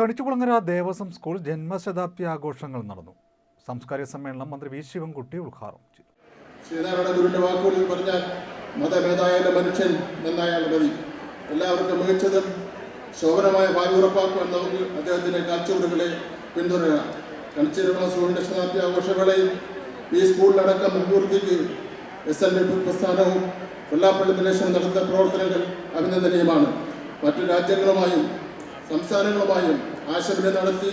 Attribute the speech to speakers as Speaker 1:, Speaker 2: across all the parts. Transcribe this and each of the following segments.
Speaker 1: Kanichukulangara Devaswom school ജന്മശതാബ്ദി ആഘോഷങ്ങൾ നടന്നു. സാംസ്കാരിക സമ്മേളനം മന്ത്രി വി ശിവൻകുട്ടി ഉദ്ഘാടനം ചെയ്തു.
Speaker 2: ശ്രീനാരായണ ഗുരുവിന്റെ വാക്കുകളിൽ പറഞ്ഞാൽ മതമേതായാലും മനുഷ്യൻ നന്നായാൽ മതി. എല്ലാവർക്കും മികച്ചതും ശോഭനമായ ഭാവി ഉറപ്പാക്കുവാൻ നമുക്ക് അദ്ദേഹത്തിന്റെ കാഴ്ചപ്പാടുകളെ പിന്തുടരാം. കണിച്ചിരുന്ന സ്കൂളിന്റെ ശതാബ്ദി ആഘോഷവേളയിൽ ഈ സ്കൂളിലടക്കം മുൻകൂർത്തിക്ക് എസ് എൻ ഡി പ്രസ്ഥാനവും കൊല്ലാപ്പള്ളി പ്രദേശം നടത്തുന്ന പ്രവർത്തനങ്ങൾ അഭിനന്ദനീയമാണ്. മറ്റു രാജ്യങ്ങളുമായും സംസ്ഥാനങ്ങളുമായും ആശയവിനിമയം നടത്തി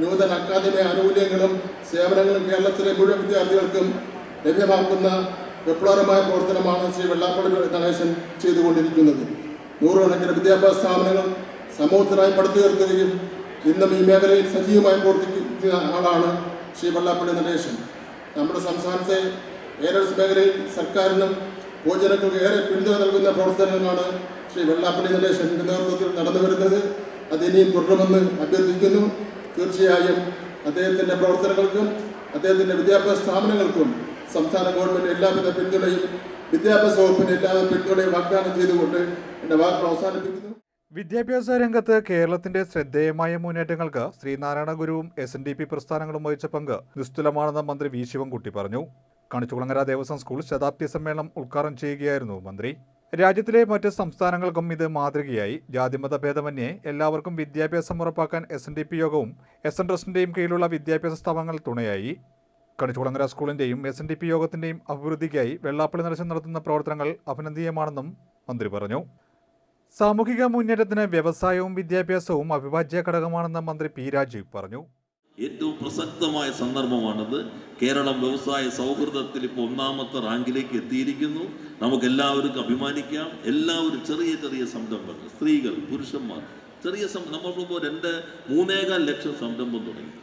Speaker 2: നൂതന അക്കാദമി ആനുകൂല്യങ്ങളും സേവനങ്ങളും കേരളത്തിലെ മുഴുവൻ വിദ്യാർത്ഥികൾക്കും ലഭ്യമാക്കുന്ന വിപ്ലവകരമായ പ്രവർത്തനമാണ് ശ്രീ വെള്ളാപ്പള്ളി ഗണേശൻ ചെയ്തുകൊണ്ടിരിക്കുന്നത്. നൂറുകണക്കിന് വിദ്യാഭ്യാസ സ്ഥാപനങ്ങൾ സമൂഹത്തിനായി പടുത്തുയർത്തുകയും ഇന്നും ഈ മേഖലയിൽ സജീവമായി പ്രവർത്തിക്കുന്ന ആളാണ് ശ്രീ വെള്ളാപ്പള്ളി നടേശൻ നമ്മുടെ സംസ്ഥാനത്തെ എയർലൈൻസ് മേഖലയിൽ സർക്കാരിനും പൊതുജനങ്ങൾക്ക് ഏറെ പിന്തുണ നൽകുന്ന പ്രവർത്തനങ്ങളാണ് ശ്രീ വെള്ളാപ്പള്ളി നടേശന്റെ നേതൃത്വത്തിൽ നടന്നു വരുന്നത് അത് ഇനിയും തുടരുമെന്ന് അഭ്യർത്ഥിക്കുന്നു. തീർച്ചയായും അദ്ദേഹത്തിന്റെ പ്രവർത്തനങ്ങൾക്കും അദ്ദേഹത്തിന്റെ വിദ്യാഭ്യാസ സ്ഥാപനങ്ങൾക്കും സംസ്ഥാന ഗവൺമെന്റ് എല്ലാവിധ പിന്തുണയും വിദ്യാഭ്യാസ വകുപ്പിന് എല്ലാവിധ പിന്തുണയും വാഗ്ദാനം ചെയ്തുകൊണ്ട് എന്റെ വാക്കുകൾ അവസാനിപ്പിക്കുന്നു.
Speaker 1: വിദ്യാഭ്യാസ രംഗത്ത് കേരളത്തിന്റെ ശ്രദ്ധേയമായ മുന്നേറ്റങ്ങൾക്ക് ശ്രീനാരായണ ഗുരുവും എസ് എൻ ഡി പി പ്രസ്ഥാനങ്ങളും വഹിച്ച പങ്ക് നിസ്തുലമാണെന്ന് മന്ത്രി വി ശിവൻകുട്ടി പറഞ്ഞു. കണിച്ചുകുളങ്ങര ദേവസ്വം സ്കൂൾ ശതാബ്ദി സമ്മേളനം ഉദ്ഘാടനം ചെയ്യുകയായിരുന്നു മന്ത്രി. രാജ്യത്തിലെ മറ്റ് സംസ്ഥാനങ്ങൾക്കും ഇത് മാതൃകയായി. ജാതിമത ഭേദമന്യേ എല്ലാവർക്കും വിദ്യാഭ്യാസം ഉറപ്പാക്കാൻ എസ് എൻ ഡി പി യോഗവും എസ് എൻ ട്രസ്റ്റിന്റെയും കീഴിലുള്ള വിദ്യാഭ്യാസ സ്ഥാപനങ്ങൾ തുണയായി. കണിച്ചുകുളങ്ങര സ്കൂളിന്റെയും എസ് എൻ ഡി പി യോഗത്തിന്റെയും അഭിവൃദ്ധിക്കായി വെള്ളാപ്പള്ളി നരശൻ നടത്തുന്ന പ്രവർത്തനങ്ങൾ അഭിനന്ദീയമാണെന്നും മന്ത്രി പറഞ്ഞു. സാമൂഹിക മുന്നേറ്റത്തിന് വ്യവസായവും വിദ്യാഭ്യാസവും അവിഭാജ്യ ഘടകമാണെന്ന് മന്ത്രി പി രാജീവ് പറഞ്ഞു.
Speaker 3: ഏറ്റവും പ്രസക്തമായ സന്ദർഭമാണിത്. കേരളം വ്യവസായ സൗഹൃദത്തിൽ ഇപ്പോൾ ഒന്നാമത്തെ റാങ്കിലേക്ക് എത്തിയിരിക്കുന്നു. നമുക്ക് എല്ലാവർക്കും അഭിമാനിക്കാം. എല്ലാവരും ചെറിയ ചെറിയ സംരംഭങ്ങൾ സ്ത്രീകൾ പുരുഷന്മാർ ചെറിയ നമ്മളിപ്പോൾ രണ്ട് മൂന്നേകാൽ ലക്ഷം സംരംഭം തുടങ്ങി.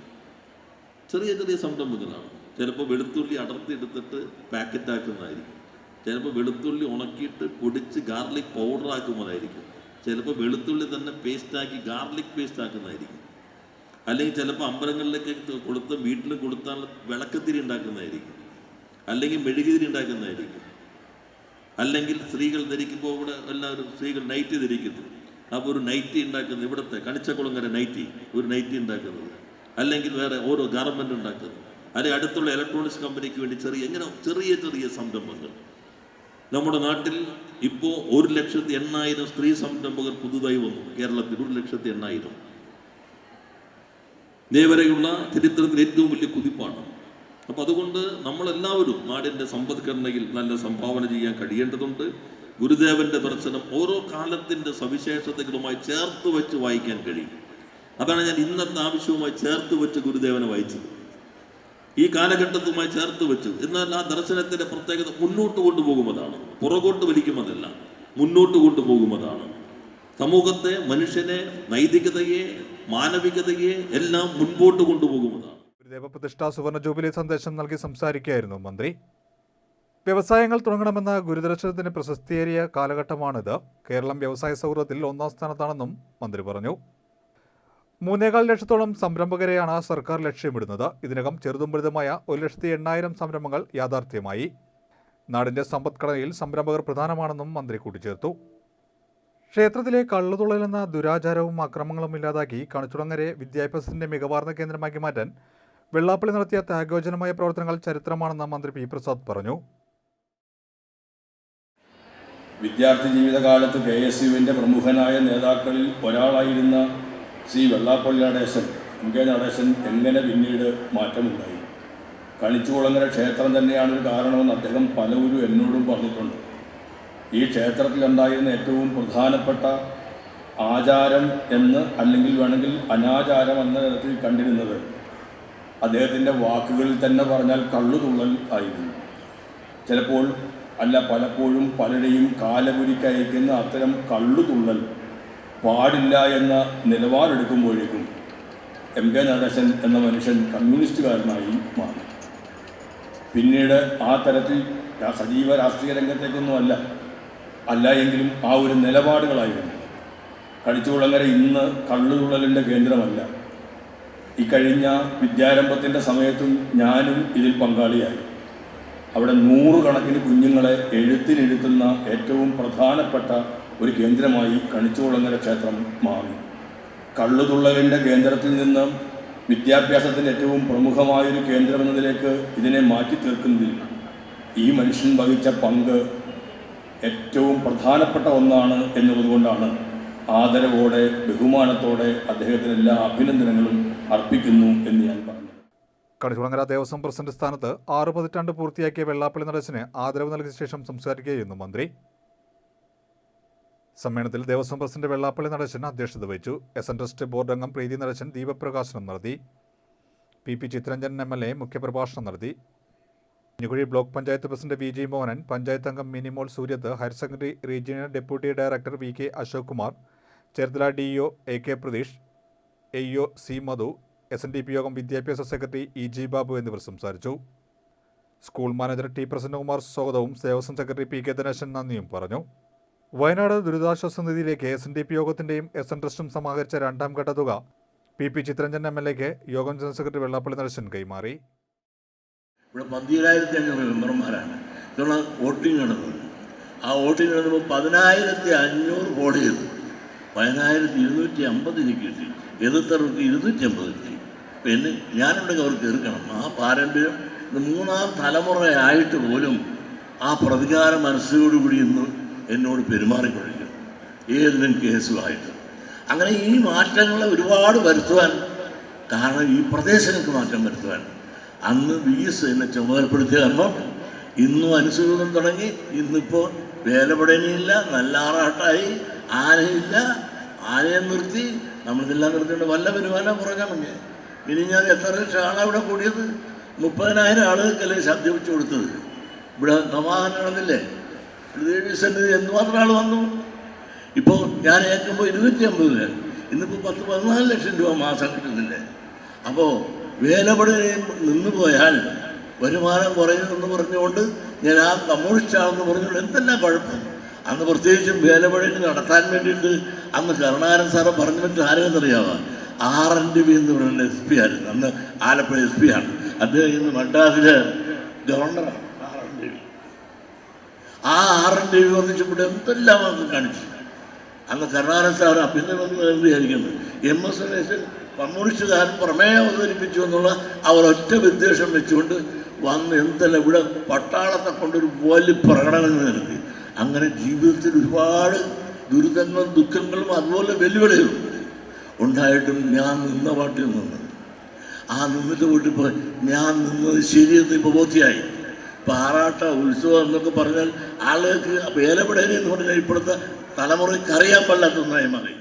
Speaker 3: ചെറിയ ചെറിയ സംരംഭങ്ങളാണ്. ചിലപ്പോൾ വെളുത്തുള്ളി അടർത്തി എടുത്തിട്ട് പാക്കറ്റ് ആക്കുന്നതായിരിക്കും ചിലപ്പോൾ വെളുത്തുള്ളി ഉണക്കിയിട്ട് പൊടിച്ച് ഗാർലിക് പൗഡർ ആക്കുന്നതായിരിക്കും ചിലപ്പോൾ വെളുത്തുള്ളി തന്നെ പേസ്റ്റാക്കി ഗാർലിക് പേസ്റ്റ് ആക്കുന്നതായിരിക്കും. അല്ലെങ്കിൽ ചിലപ്പോൾ അമ്പലങ്ങളിലൊക്കെ കൊടുത്ത് വീട്ടിൽ കൊടുത്താൽ വിളക്കത്തിരി ഉണ്ടാക്കുന്നതായിരിക്കും. അല്ലെങ്കിൽ മെഴുകുതിരി ഉണ്ടാക്കുന്നതായിരിക്കും. അല്ലെങ്കിൽ സ്ത്രീകൾ ധരിക്കുമ്പോൾ ഇവിടെ എല്ലാവരും സ്ത്രീകൾ നൈറ്റ് ധരിക്കുന്നു. അപ്പോൾ ഒരു നൈറ്റി ഉണ്ടാക്കുന്നത് ഇവിടുത്തെ കണിച്ചക്കുളങ്ങര നൈറ്റി ഒരു നൈറ്റി ഉണ്ടാക്കുന്നത്. അല്ലെങ്കിൽ വേറെ ഓരോ ഗാർമെന്റ് ഉണ്ടാക്കുന്നത്. അല്ലെങ്കിൽ അടുത്തുള്ള ഇലക്ട്രോണിക്സ് കമ്പനിക്ക് വേണ്ടി ചെറിയ ഇങ്ങനെ ചെറിയ ചെറിയ സംരംഭങ്ങൾ. നമ്മുടെ നാട്ടിൽ ഇപ്പോൾ ഒരു ലക്ഷത്തി എണ്ണായിരം സ്ത്രീ സംരംഭകർ പുതുതായി വന്നു. കേരളത്തിൽ ഒരു ലക്ഷത്തി എണ്ണായിരം. ഇതേവരെയുള്ള ചരിത്രത്തിൽ ഏറ്റവും വലിയ കുതിപ്പാണ്. അപ്പോൾ അതുകൊണ്ട് നമ്മളെല്ലാവരും നാടിന്റെ സമ്പദ്ഘടനയിൽ നല്ല സംഭാവന ചെയ്യാൻ കഴിയേണ്ടതുണ്ട്. ഗുരുദേവന്റെ ദർശനം ഓരോ കാലത്തിന്റെ സവിശേഷതകളുമായി ചേർത്ത് വെച്ച് വായിക്കാൻ കഴിയും. അതാണ് ഞാൻ ഇന്നത്തെ ആവശ്യവുമായി ചേർത്ത് വെച്ച് ഗുരുദേവനെ വായിച്ചത്. ഈ കാലഘട്ടത്തുമായി ചേർത്ത് വെച്ചു എന്നാൽ ആ ദർശനത്തിന്റെ പ്രത്യേകത മുന്നോട്ട് കൊണ്ടുപോകുമതാണ് പുറകോട്ട് വലിക്കുമതല്ല മുന്നോട്ട് കൊണ്ടുപോകുന്നതാണ് സമൂഹത്തെ മനുഷ്യനെ നൈതികതയെ മാനവികതയെ എല്ലാം മുൻപോട്ട് കൊണ്ടുപോകുന്നതാണ്.
Speaker 1: ദേവപ്രതിഷ്ഠാ പ്രതിഷ്ഠാ സുവർണ ജൂബിലി സന്ദേശം നൽകി സംസാരിക്കുകയായിരുന്നു മന്ത്രി. വ്യവസായങ്ങൾ തുടങ്ങണമെന്ന ഗുരുദർശനത്തിന് പ്രശസ്തിയേറിയ കാലഘട്ടമാണിത്. കേരളം വ്യവസായ സൗഹൃദത്തിൽ ഒന്നാം സ്ഥാനത്താണെന്നും മന്ത്രി പറഞ്ഞു. മൂന്നേകാൽ ലക്ഷത്തോളം സംരംഭകരെയാണ് സർക്കാർ ലക്ഷ്യമിടുന്നത്. ഇതിനകം ചെറുതും വലുതുമായ ഒരു ലക്ഷത്തി എണ്ണായിരം സംരംഭങ്ങൾ യാഥാർത്ഥ്യമായി. നാടിന്റെ സമ്പദ്ഘടനയിൽ സംരംഭകർ പ്രധാനമാണെന്നും മന്ത്രി കൂട്ടിച്ചേർത്തു. ക്ഷേത്രത്തിലെ കള്ളുതുള്ളലെന്ന ദുരാചാരവും അക്രമങ്ങളും ഇല്ലാതാക്കി കണിച്ചുടങ്ങരെ വിദ്യാഭ്യാസത്തിന്റെ മികവാർന്ന കേന്ദ്രമാക്കി മാറ്റാൻ വെള്ളാപ്പള്ളി നടത്തിയ ത്യാഗോജനമായ പ്രവർത്തനങ്ങൾ ചരിത്രമാണെന്ന് മന്ത്രി പി പ്രസാദ് പറഞ്ഞു.
Speaker 4: വിദ്യാർത്ഥി ജീവിതകാലത്ത് കെ എസ് യുവിന്റെ പ്രമുഖനായ നേതാക്കളിൽ ഒരാളായിരുന്ന C Vellappally Natesan M K Natesan എങ്ങനെ പിന്നീട് മാറ്റമുണ്ടായി? കണിച്ചുകുളങ്ങര ക്ഷേത്രം തന്നെയാണ് ഒരു കാരണമെന്ന് അദ്ദേഹം പലവരും എന്നോടും പറഞ്ഞിട്ടുണ്ട്. ഈ ക്ഷേത്രത്തിലുണ്ടായിരുന്ന ഏറ്റവും പ്രധാനപ്പെട്ട ആചാരം എന്ന് അല്ലെങ്കിൽ വേണമെങ്കിൽ അനാചാരം എന്ന തരത്തിൽ കണ്ടിരുന്നത് അദ്ദേഹത്തിന്റെ വാക്കുകളിൽ തന്നെ പറഞ്ഞാൽ കള്ളുതുള്ളൽ ആയിരുന്നു. ചിലപ്പോൾ അല്ല പലപ്പോഴും പലരെയും കാലപുരിക്കയക്കുന്ന അത്തരം കള്ളുതുള്ളൽ പാടില്ല എന്ന നിലപാടെടുക്കുമ്പോഴേക്കും എം കെ നടേശൻ എന്ന മനുഷ്യൻ കമ്മ്യൂണിസ്റ്റുകാരനായി മാറി. പിന്നീട് ആ തരത്തിൽ സജീവ രാഷ്ട്രീയ രംഗത്തേക്കൊന്നുമല്ല അല്ല എങ്കിലും ആ ഒരു നിലപാടുകളായിരുന്നു. കടിച്ചുകുളങ്ങര ഇന്ന് കള്ളുതുള്ളലിന്റെ കേന്ദ്രമല്ല. ഇക്കഴിഞ്ഞ വിദ്യാരംഭത്തിന്റെ സമയത്തും ഞാനും ഇതിൽ പങ്കാളിയായി. അവിടെ നൂറുകണക്കിന് കുഞ്ഞുങ്ങളെ എഴുത്തിനെഴുത്തുന്ന ഏറ്റവും പ്രധാനപ്പെട്ട ഒരു കേന്ദ്രമായി കണിച്ചുകുളങ്ങര ക്ഷേത്രം മാറി. കള്ളുതുള്ളലിന്റെ കേന്ദ്രത്തിൽ നിന്ന് വിദ്യാഭ്യാസത്തിന്റെ ഏറ്റവും പ്രമുഖമായൊരു കേന്ദ്രമെന്നതിലേക്ക് ഇതിനെ മാറ്റി തീർക്കുന്നതിൽ ഈ മനുഷ്യൻ വഹിച്ച പങ്ക് ഏറ്റവും പ്രധാനപ്പെട്ട ഒന്നാണ് എന്നുള്ളതുകൊണ്ടാണ് ആദരവോടെ ബഹുമാനത്തോടെ അദ്ദേഹത്തിന് എല്ലാ അഭിനന്ദനങ്ങളും അർപ്പിക്കുന്നു എന്ന് ഞാൻ പറഞ്ഞു
Speaker 1: കണിച്ചുളങ്ങര ദേവസ്വം പ്രസിഡന്റ് സ്ഥാനത്ത് ആറ് പതിറ്റാണ്ട് പൂർത്തിയാക്കിയ വെള്ളാപ്പള്ളി നടേശന് ആദരവ് നൽകിയ ശേഷം സംസാരിക്കുകയായിരുന്നു മന്ത്രി. സമ്മേളനത്തിൽ ദേവസ്വം പ്രസിഡന്റ് വെള്ളാപ്പള്ളി നടേശൻ അധ്യക്ഷത വഹിച്ചു. എസ് എൻ ട്രസ്റ്റ് ബോർഡ് അംഗം പ്രീതി നടേശൻ ദീപപ്രകാശനം നടത്തി. P P Chitharanjan M L A മുഖ്യപ്രഭാഷണം നടത്തി. Kunjikuzhi block panchayat president V G Mohanan panchayat അംഗം Minimol Suryath higher secondary regional deputy director V K Ashok Kumar Cherthala D O A K Pratheesh A O C Madhu S N D P Yogam വിദ്യാഭ്യാസ secretary E G Babu എന്നിവർ സംസാരിച്ചു. School manager T Prasannakumar സ്വാഗതവും Devaswom secretary P K Dinesan നന്ദിയും പറഞ്ഞു. വയനാട് ദുരിതാശ്വാസ നിധിയിലേക്ക് S N D P യോഗത്തിന്റെയും S N ട്രസ്റ്റും സമാഹരിച്ച രണ്ടാം ഘട്ട തുക P P Chitharanjan M L എക്ക് യോഗം ജനറൽ സെക്രട്ടറി വെള്ളാപ്പള്ളി നടേശൻ കൈമാറി.
Speaker 5: ഇവിടെ പന്തിരായിരത്തി അഞ്ഞൂറ് മെമ്പർമാരാണ്. ഇതുള്ള വോട്ടിംഗ് നടന്നത് ആ വോട്ടിംഗ് നടന്നപ്പോൾ പതിനായിരത്തി അഞ്ഞൂറ് വോട്ട് ചെയ്തു. പതിനായിരത്തി ഇരുന്നൂറ്റി അമ്പതിന് കിട്ടി. എതിർത്തവർക്ക് ഇരുന്നൂറ്റി അമ്പത് കിട്ടി പിന്നെ ഞാനുണ്ടെങ്കിൽ അവർക്ക് എതിർക്കണം ആ പാരമ്പര്യം ഇത് മൂന്നാം തലമുറയായിട്ട് പോലും ആ പ്രതികാര മനസ്സോടുകൂടി ഇന്ന് എന്നോട് പെരുമാറിക്കൊണ്ടിരിക്കുന്നു. ഏതിനും കേസുമായിട്ട്. അങ്ങനെ ഈ മാറ്റങ്ങളെ ഒരുപാട് വരുത്തുവാൻ കാരണം ഈ പ്രദേശങ്ങൾക്ക് മാറ്റം വരുത്തുവാൻ അന്ന് വി എസ് എന്നെ ചുമതലപ്പെടുത്തിയ കാരണം ഇന്നും അനുസൂതം തുടങ്ങി. ഇന്നിപ്പോൾ വേലപടനിയില്ല നല്ല ആറാട്ടായി. ആനയില്ല. ആനയെ നിർത്തി. നമ്മളിതെല്ലാം നിർത്തിയിട്ട് വല്ല വരുമാനം കുറഞ്ഞാൽ മതി. ഇനി ഞാൻ എത്ര ലക്ഷം ആളാണ് ഇവിടെ കൂടിയത്? മുപ്പതിനായിരം ആളുകൾക്കല്ലേ ശബ്ദം വെച്ച് കൊടുത്തത്. ഇവിടെ നവാഹനം ദേവി സന്നിധി എന്തുമാത്രം ആൾ വന്നു? ഇപ്പോൾ ഞാൻ ഏൽക്കുമ്പോൾ ഇരുന്നൂറ്റി അമ്പത് പേർ ഇന്നിപ്പോൾ പത്ത് പതിനാല് ലക്ഷം രൂപ മാസം കിട്ടുന്നില്ലേ? അപ്പോൾ വേലപടി നിന്ന് പോയാൽ വരുമാനം കുറയുമെന്ന് പറഞ്ഞുകൊണ്ട് ഞാൻ ആ കമ്മ്യൂണിസ്റ്റാണെന്ന് പറഞ്ഞുകൊണ്ട് എന്തെല്ലാം കുഴപ്പം അന്ന് പ്രത്യേകിച്ചും വേലപടി നടത്താൻ വേണ്ടിയിട്ട് അന്ന് കരുണാകരൻ സാറ് പറഞ്ഞു പറ്റും ആരെന്നറിയാമോ ആർ എൻ ഡി ബി എന്ന് പറയുന്ന എസ് പി ആയിരുന്നു. അന്ന് ആലപ്പുഴ എസ് പി ആണ്. അദ്ദേഹം ഇന്ന് മദ്രാസിലെ ഗവർണറാണ് ആർ എൻ ഡി ബി ആ ആർ എൻ ഡി ബി കൂടെ എന്തെല്ലാം നമുക്ക് കാണിച്ചു. അന്ന് കരുണാകരൻ സാർ എന്ന് വിചാരിക്കുന്നത് എം എസ് സുരേശൻ കമ്മ്യൂണിസ്റ്റുകാരൻ പ്രമേയം അവതരിപ്പിച്ചു എന്നുള്ള അവർ ഒറ്റ വിദ്വേഷം വെച്ചുകൊണ്ട് വന്ന് എന്തല്ല ഇവിടെ പട്ടാളത്തെ കൊണ്ടൊരു വലിയ പ്രകടനം നടത്തി. അങ്ങനെ ജീവിതത്തിൽ ഒരുപാട് ദുരിതങ്ങളും ദുഃഖങ്ങളും അതുപോലെ വെല്ലുവിളികളും ഉണ്ടായിട്ടും ഞാൻ നിന്ന പാട്ടിൽ നിന്ന്. ആ നിന്നിട്ട് പോയിട്ട് ഇപ്പോൾ ഞാൻ നിന്നത് ശരിയെന്ന് ഇപ്പോൾ ബോധ്യമായി പാറാട്ട ഉത്സവം എന്നൊക്കെ പറഞ്ഞാൽ ആളുകൾക്ക് വേലപ്പെടേനെന്ന് പറഞ്ഞാൽ ഇപ്പോഴത്തെ തലമുറയ്ക്ക് അറിയാൻ പാടില്ലാത്ത ഒന്നായി മാറി.